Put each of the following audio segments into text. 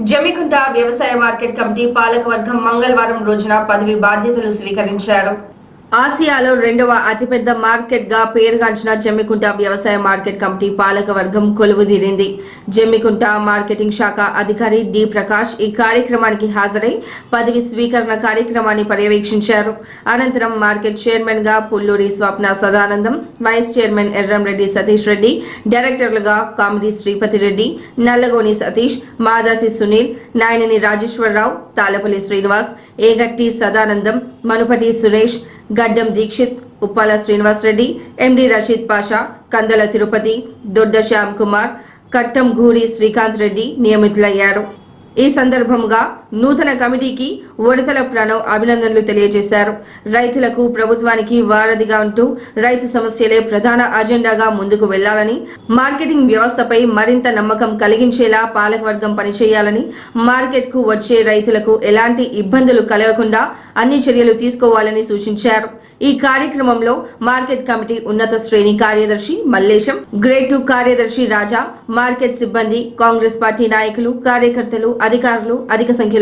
జమికుంట వ్యవసాయ market committee పాలకవర్గం మంగళవారం రోజున పదవి బాధ్యతలు స్వీకరించారు. ఆసియాలో రెండవ అతిపెద్ద మార్కెట్గా పేరుగాంచిన జమ్మికుంట వ్యవసాయ మార్కెట్ కమిటీ పాలకవర్గం కొలువుదీరింది. జమ్మికుంట మార్కెటింగ్ శాఖ అధికారి డి ప్రకాష్ ఈ కార్యక్రమానికి హాజరై పదవి స్వీకరణ కార్యక్రమాన్ని పర్యవేక్షించారు. అనంతరం మార్కెట్ చైర్మన్గా పుల్లూరి స్వప్న సదానందం వైస్ చైర్మన్ ఎర్రంరెడ్డి సతీష్ రెడ్డి డైరెక్టర్లుగా కామిడి శ్రీపతి రెడ్డి నల్లగోని సతీష్ మాదాసి సునీల్ నాయనని రాజేశ్వరరావు తాలపల్లి శ్రీనివాస్ ఏగట్టి సదానందం మనుపటి సురేష్ గడ్డం దీక్షిత్ ఉప్పాల శ్రీనివాసరెడ్డి ఎండి రషీద్ పాషా కందల తిరుపతి దొడ్డ శ్యామ్ కుమార్ కట్టం ఘూరి శ్రీకాంత్ రెడ్డి నియమితులయ్యారు. ఈ సందర్భంగా నూతన కమిటీకి ఉడతల ప్రణవ్ అభినందనలు తెలియజేశారు. రైతులకు ప్రభుత్వానికి వారధిగా ఉంటూ రైతు సమస్యలే ప్రధాన అజెండాగా ముందుకు వెళ్ళాలని మార్కెటింగ్ వ్యవస్థపై మరింత నమ్మకం కలిగించేలా పాలకవర్గం పనిచేయాలని మార్కెట్కు వచ్చే రైతులకు ఎలాంటి ఇబ్బందులు కలగకుండా అన్ని చర్యలు తీసుకోవాలని సూచించారు. ఈ కార్యక్రమంలో మార్కెట్ కమిటీ ఉన్నత శ్రేణి కార్యదర్శి మల్లేశం గ్రేడ్ టూ కార్యదర్శి రాజా మార్కెట్ సిబ్బంది కాంగ్రెస్ పార్టీ నాయకులు కార్యకర్తలు అధికారులు అధిక సంఖ్యలో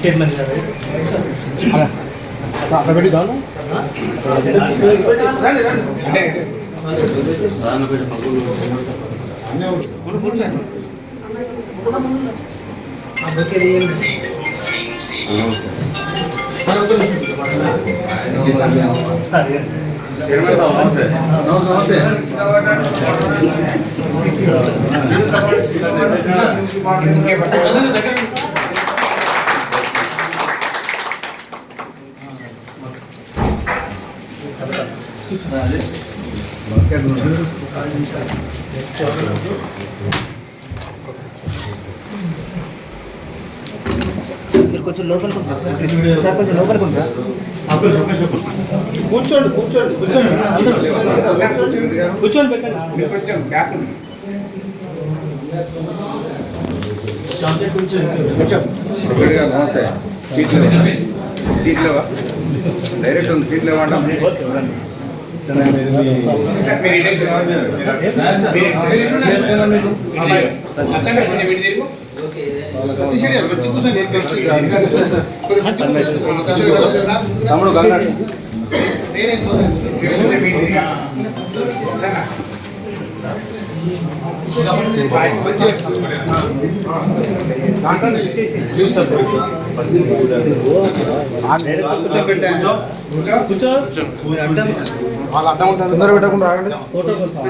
చైర్మన్ గారు అక్కడ పెట్టి చాలు సార్ మీరు కొంచెం లోపలికి ఉంటారా సార్ కొంచెం లోపలికి ఉంటారా కూర్చోండి కూర్చోండి. కూర్చోండి. కూర్చొని పెట్టండి ప్రొఫెసర్ గారు నమస్తే. సీట్లు సీట్లు డైరెక్ట్ ఉంది సీట్లు ఇవ్వండి తమ్ముడు గంగాడు కూర్చో. వాళ్ళు అడ్డం ఉంటారు తొందర పెట్టకుండా ఆగండి. ఫోటోస్ వస్తాం